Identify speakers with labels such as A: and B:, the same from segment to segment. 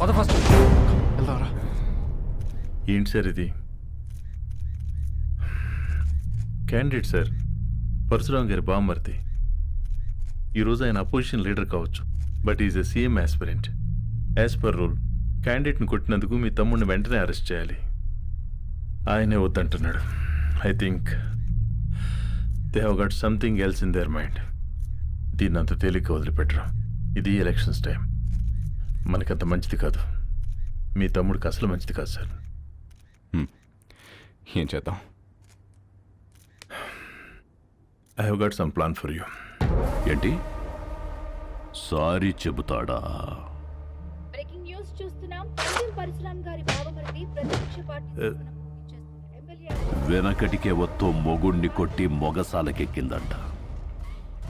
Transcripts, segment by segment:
A: పద ఫస్ట్. వెళ్దాంరా.
B: ఏంటి సార్ ఇది? క్యాండిడేట్ సార్ పరశురామ్ గారి బామ్మర్తి ఈరోజు ఆయన అపోజిషన్ లీడర్ కావచ్చు but is a CM aspirant. As per rule క్యాండిడేట్ని కొట్టినందుకు మీ తమ్ముడిని వెంటనే అరెస్ట్ చేయాలి. ఆయనే వద్దంటున్నాడు. I think they have got something else in their mind దీన్ని అంత తేలిక వదిలిపెట్టరు. ఇది ఎలక్షన్స్ టైం మనకంత మంచిది కాదు. మీ తమ్ముడికి అసలు మంచిది కాదు సార్.
A: ఏం చేద్దాం?
B: I have got some plan for you
C: ఏంటి? సారీ చెబుతాడా?
D: బ్రేకింగ్ న్యూస్ చూస్తున్నాం. పరశురామ్ గారి బావమరిది ప్రతిపక్ష పార్టీ ఎమ్మెల్యే
C: వెనకటికే వత్తో మొగుణ్ణి కొట్టి మొగసాలకెక్కిందంట.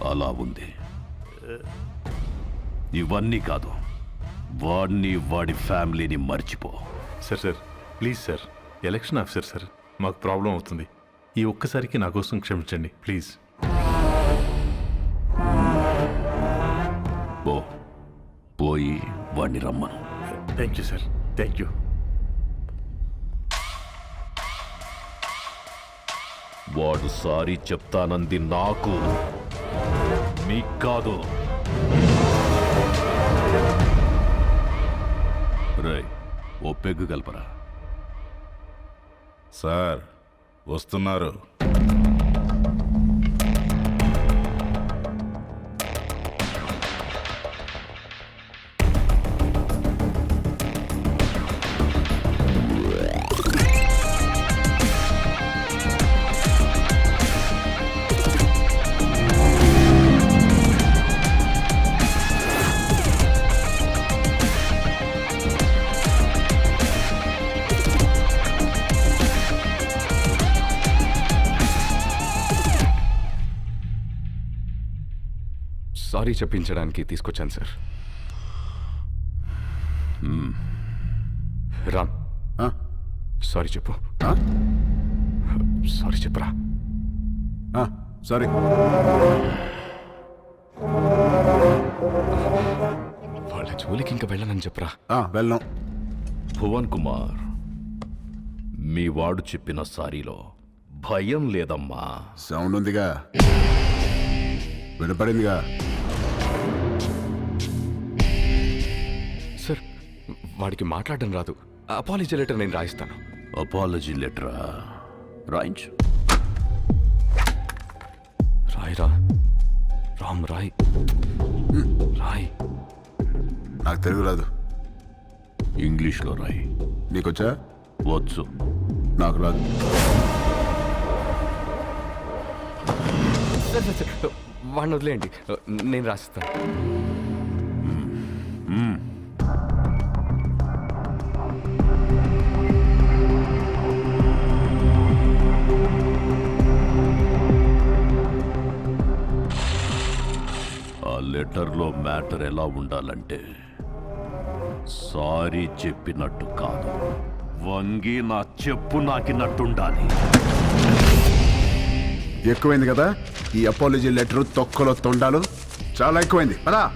C: అలా ఉంది. ఇవన్నీ కాదు. వాడిని వాడి ఫ్యామిలీని మర్చిపో.
B: Sir sir please sir election officer sir మాకు ప్రాబ్లం అవుతుంది. ఈ ఒక్కసారికి నా కోసం క్షమించండి ప్లీజ్.
C: పో. పోయి వాడిని రమ్మను.
B: Thank you sir thank you.
C: వాడు సారీ చెప్తానంది నాకు. మీకు కాదు. రేయ్ ఓ పెగ్గు కలపరా.
E: సార్ వస్తున్నారు.
A: సారీ చెప్పించడానికి తీసుకొచ్చాను సార్. రామ్? సారీ చెప్పు? సారీ చెప్పురా.
E: సారీ.
A: వాళ్ళ జోలికి ఇంకా వెళ్ళనని చెప్పురా?
E: ఆ, వెళ్ళాం.
C: భువన్ కుమార్ మీ వాడు చెప్పిన సారీలో భయం లేదమ్మా.
E: సౌండ్ ఉందిగా. వినపడిందిగా.
A: వాడికి మాట్లాడడం రాదు. అపాలజీ లెటర్ నేను రాయిస్తాను.
C: అపాలజీ లెటరా రాయించు.
A: రాయరా? రామ్ రాయ్. రాయ్.
E: నాకు తెలుగు రాదు.
C: ఇంగ్లీష్లో రాయి.
E: నీకొచ్చా?
C: వచ్చు.
E: నాకు రాదు.
A: వాడిని వదిలేయండి. నేను రాసిస్తాను.
C: ఆ లెటర్లో మ్యాటర్ ఎలా ఉండాలంటే సారీ చెప్పినట్టు కాదు. వంగి నా చెప్పు నాకినట్టుండాలి.
E: ఎక్కువైంది కదా? ఈ అపాలజీ లెటర్ తొక్కలో తొండాలు? చాలా ఎక్కువైంది. పదా.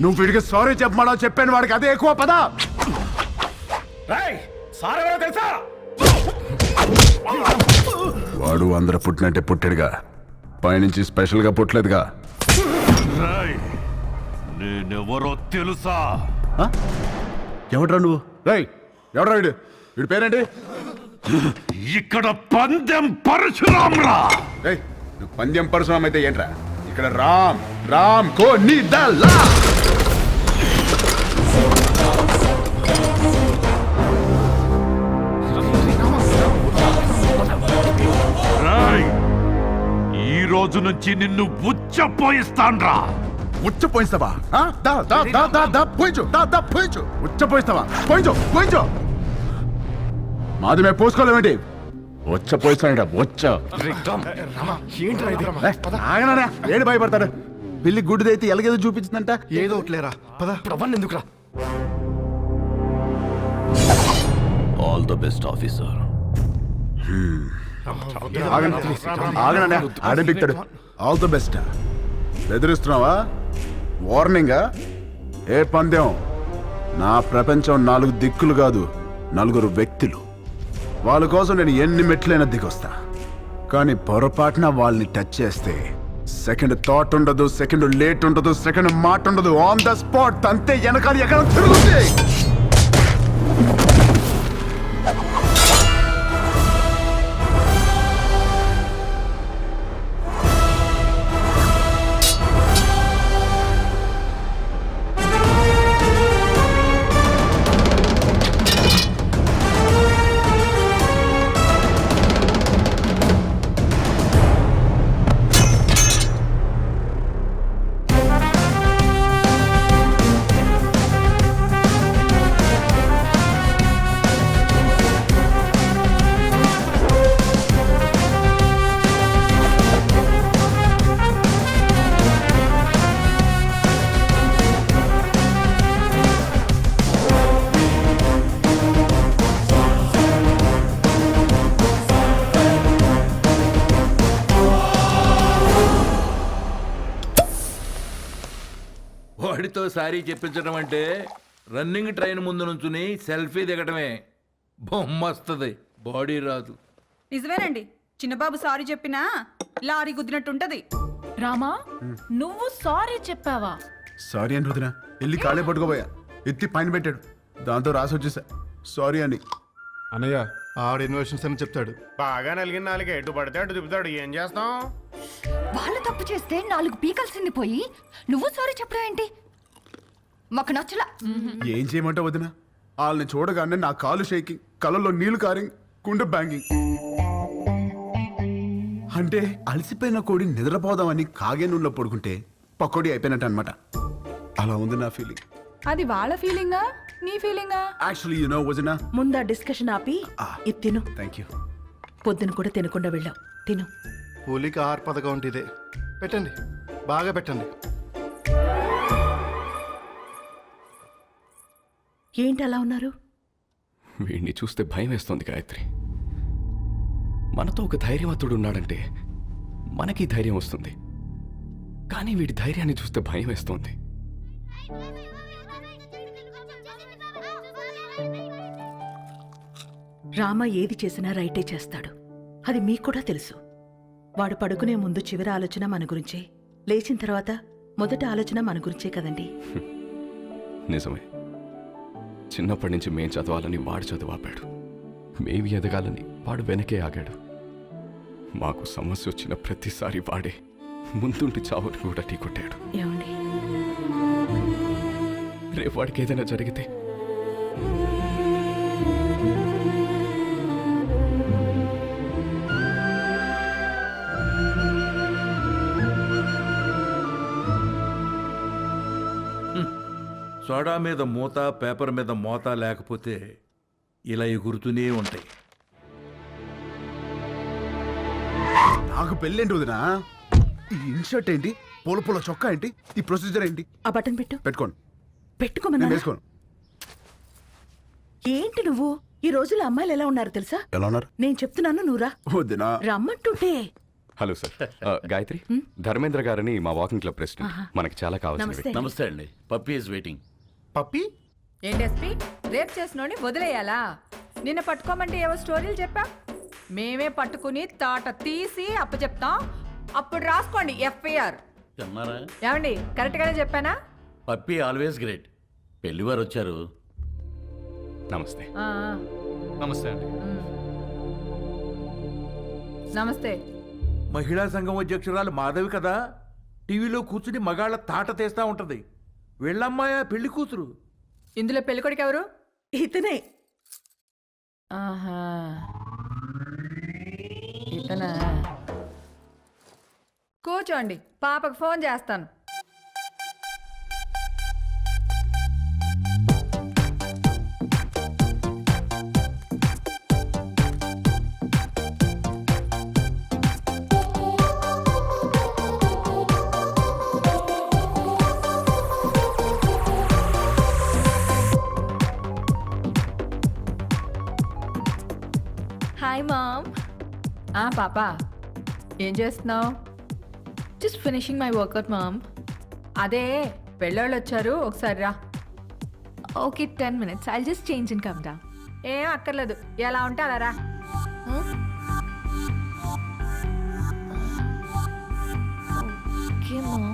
E: నువ్వు వీడికి సారీ చెప్పమడా చెప్పాను వాడికి అదే ఎక్కువ. పదా. వాడు అందరు పుట్టినట్టే పుట్టాడుగా. పైనుంచి స్పెషల్గా పుట్టలేదుగా.
C: రేయ్, నేనెవరో తెలుసా?
E: ఎవడ్రా నువ్వు? రేయ్ ఎవడ్రా వీడు? వీడి పేరేంటి?
C: ఇక్కడ పందెం పరశురామ్రా.
E: రేయ్ నువ్వు పందెం పరశురామ్ అయితే ఏంట్రా? ఇక్కడ రామ్ రామ్ కో నీ దల్లా
C: రేయ్, ఈ రోజు నుంచి నిన్ను
E: ఉచ్చ పోయిస్తావా ఆ? దా దా దా దా దా పోయించు దా దా పోయించు. ఉచ్చ పోయిస్తావా పోయించు పోయించు. మాది మేము పోసుకోలేమేంటి వచ్చ పోయిస్తాడ ఏడు భయపడతాడు. పిల్లి గుడ్డిదైతే ఎలాగేదో చూపించిందంట.
F: ఏదో ఒకట్లేరా? పద.
A: ఎందుకురా?
C: ఆల్ ద బెస్ట్ ఆఫీసర్
E: ఆగండి ఆగనండి ఆడే బిక్తాడు ఆల్ ద బెస్ట్ బెదిరిస్తున్నావా? వార్నింగా ఏ పందెం? నా ప్రపంచం నాలుగు దిక్కులు కాదు నలుగురు వ్యక్తులు. వాళ్ళ కోసం నేను ఎన్ని మెట్లైనా దిగొస్తా. కానీ పొరపాటున వాళ్ళని టచ్ చేస్తే సెకండ్ థాట్ ఉండదు సెకండ్ లేట్ ఉండదు సెకండ్ మాట ఉండదు. ఆన్ ద స్పాట్ అంతే వెనకాల ఎక్కడ తిరుగుతుంది
F: వాడితో సారీ చెప్పించడం అంటే రన్నింగ్ ట్రైన్ ముందు నుంచుని సెల్ఫీ దిగటమే. బొమ్మ వస్తుంది బాడీ రాదు.
G: నిజమేనండి. చిన్నబాబు సారీ చెప్పినా లారీ గుద్దినట్టుంటది.
H: రామా నువ్వు సారీ చెప్పావా?
E: సారీ అని వదిన వెళ్ళి కాళ్ళే పట్టుకోబోయా. ఎత్తి పైన పెట్టాడు. దాంతో రాసి వచ్చేసా. సారీ అని.
I: అన్నయ్య ఆవిడ ఇన్వెషన్స్ అని చెప్తాడు.
J: బాగా నలిగిన నాలుగు. ఎటు పడితే అటు తిప్పుతాడు. ఏం చేస్తాం?
K: వాళ్ళు తప్పు చేస్తే నాలుగు పీకల్సింది పోయి నువ్వు సారీ చెప్పడం ఏంటి? మాకు నచ్చలా.
E: ఏం చేయమంటావు వదిన? వాళ్ళని చూడగానే నా కాలు షేకింగ్ కళ్ళల్లో నీళ్ళు కారింగ్ గుండె బ్యాంగింగ్. అంటే అలసిపోయిన కోడి నిద్రపోదామని కాగే నూనెలో పడుకుంటే పకోడీ అయిపోయినట్టు అనమాట అలా ఉంది నా ఫీలింగ్
G: అది వాళ్ళ ఫీలింగా నీ ఫీలింగా
E: యాక్చువల్లీ యు నో వదిన.
G: ముందా డిస్కషన్ ఆపి ఇది తిను.
E: థ్యాంక్ యూ
G: పొద్దున కూడా తినకుండా వెళ్ళావు. తిను.
I: కూలికి ఆహార పథకం ఇదే. పెట్టండి. బాగా పెట్టండి.
G: ఏంటి అలా ఉన్నారు?
A: వీడిని చూస్తే భయం వేస్తోంది గాయత్రి. మనతో ఒక ధైర్యవంతుడు ఉన్నాడంటే మనకి ధైర్యం వస్తుంది. కానీ వీడి ధైర్యాన్ని చూస్తే భయం వేస్తోంది.
G: రామ ఏది చేసినా రైటే చేస్తాడు. అది మీకు కూడా తెలుసు. వాడు పడుకునే ముందు చివరి ఆలోచన మన గురించే. లేచిన తర్వాత మొదటి ఆలోచన మన గురించే కదండి?
A: నిజమే. చిన్నప్పటి నుంచి మేం చదవాలని వాడు చదువు ఆపాడు. మేమి ఎదగాలని వాడు వెనకే ఆగాడు. మాకు సమస్య వచ్చిన ప్రతిసారి వాడే ముందుండి చావుని కూడా ఢీకొట్టాడు
G: ఏమండి?
A: రేపు వాడికి ఏదైనా జరిగితే
F: సోడా మీద మూత పేపర్ మీద మోత లేకపోతే ఇలా ఎగురుతూనే ఉంటాయి.
E: నాకు పెళ్ళేంటి వదినా? ఈ ఇన్షర్ట్ ఏంటి? పూల పూల చొక్కా ఏంటి? ఈ ప్రొసీజర్ ఏంటి?
G: ఆ బటన్ పెట్టు.
E: పెట్టుకోండి నేను
G: పెట్టుకోమన్నా
E: వేసుకోను.
G: ఏంటి నువ్వు? ఈ రోజుల్లో అమ్మాయిలు ఎలా ఉన్నారు తెలుసా?
E: ఎలా ఉన్నారు?
G: నేను చెప్తున్నాను నువ్వురా
E: వదినా.
G: రమ్మంటుంటే.
A: Hello sir. ఆ, గాయత్రి? ధర్మేంద్ర గారని మా వాకింగ్ క్లబ్ ప్రెసిడెంట్. మనకి చాలా కావాల్సిన
G: నమస్తే.
C: నమస్తే అండి. Puppy is waiting.
I: పప్పి?
G: ఏంటి ఎస్పీ? రేప్ చేసినోని వదిలేయాలా? నిన్న పట్టుకోమంటే ఏవో స్టోరీలు చెప్పా? మేమే పట్టుకుని తాట తీసి అప్పచెప్తాం. అప్పుడు రాసుకోండి ఎఫ్ఐఆర్.
C: అన్నారా
G: ఏమండి కరెక్ట్ గానే చెప్పానా?
C: Puppy always great. పెళ్ళివారు వచ్చారు.
A: నమస్తే.
G: ఆ, ఆ,
A: నమస్తే అండి.
G: ఉమ్. నమస్తే.
F: మహిళా సంఘం అధ్యక్షురాలు మాధవి కదా? టీవీలో కూర్చుని మగాళ్ళ తాట తీస్తా ఉంటది. వీళ్ళమ్మాయ పెళ్ళి కూతురు?
G: ఇందులో పెళ్ళికొడుకు ఎవరు? ఇతనే. ఆహా. ఇతనా? కూర్చోండి పాపకు ఫోన్ చేస్తాను. పాప ఏం చేస్తున్నావు?
H: Just finishing my workout mom
G: అదే పెళ్ళోళ్ళు వచ్చారు ఒకసారి రా.
H: Okay ten minutes I just change in come down
G: ఏం అక్కర్లేదు. ఎలా ఉంటే అలా రా.
H: ఓకే మామ్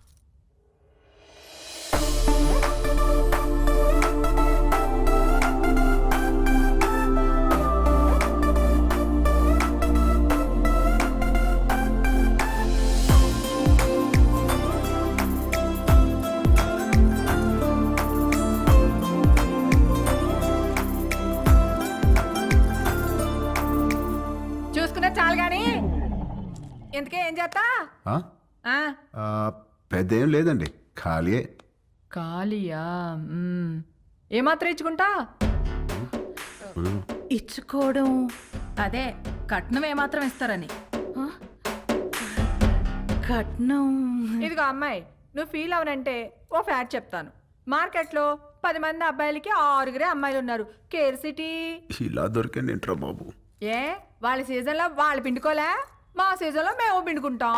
G: ఏం
E: ఆ?
G: ఆ,
E: ఆ, పెద్దేం లేదండి. ఖాళీయే.
G: ఖాళీయా? మ్మ్. ఏమాత్రం ఇచ్చుకుంటా?
H: ఇచ్చుకోవడం.
G: అదే కట్నం ఏమాత్రం ఇస్తారని.
H: కట్నం.
G: ఇదిగో అమ్మాయి నువ్వు ఫీల్ అవనంటే ఓ ఫ్యాక్ట్ చెప్తాను. మార్కెట్లో పది మంది అబ్బాయిలకి ఆరుగురే అమ్మాయిలు ఉన్నారు కేర్ సిటీ.
E: ఇలా దొరికండి ఏంట్రా బాబు?
G: ఏ వాళ్ళ సీజన్లో వాళ్ళు పిండుకోలే? మా సీజన్లో మేము పిండుకుంటాం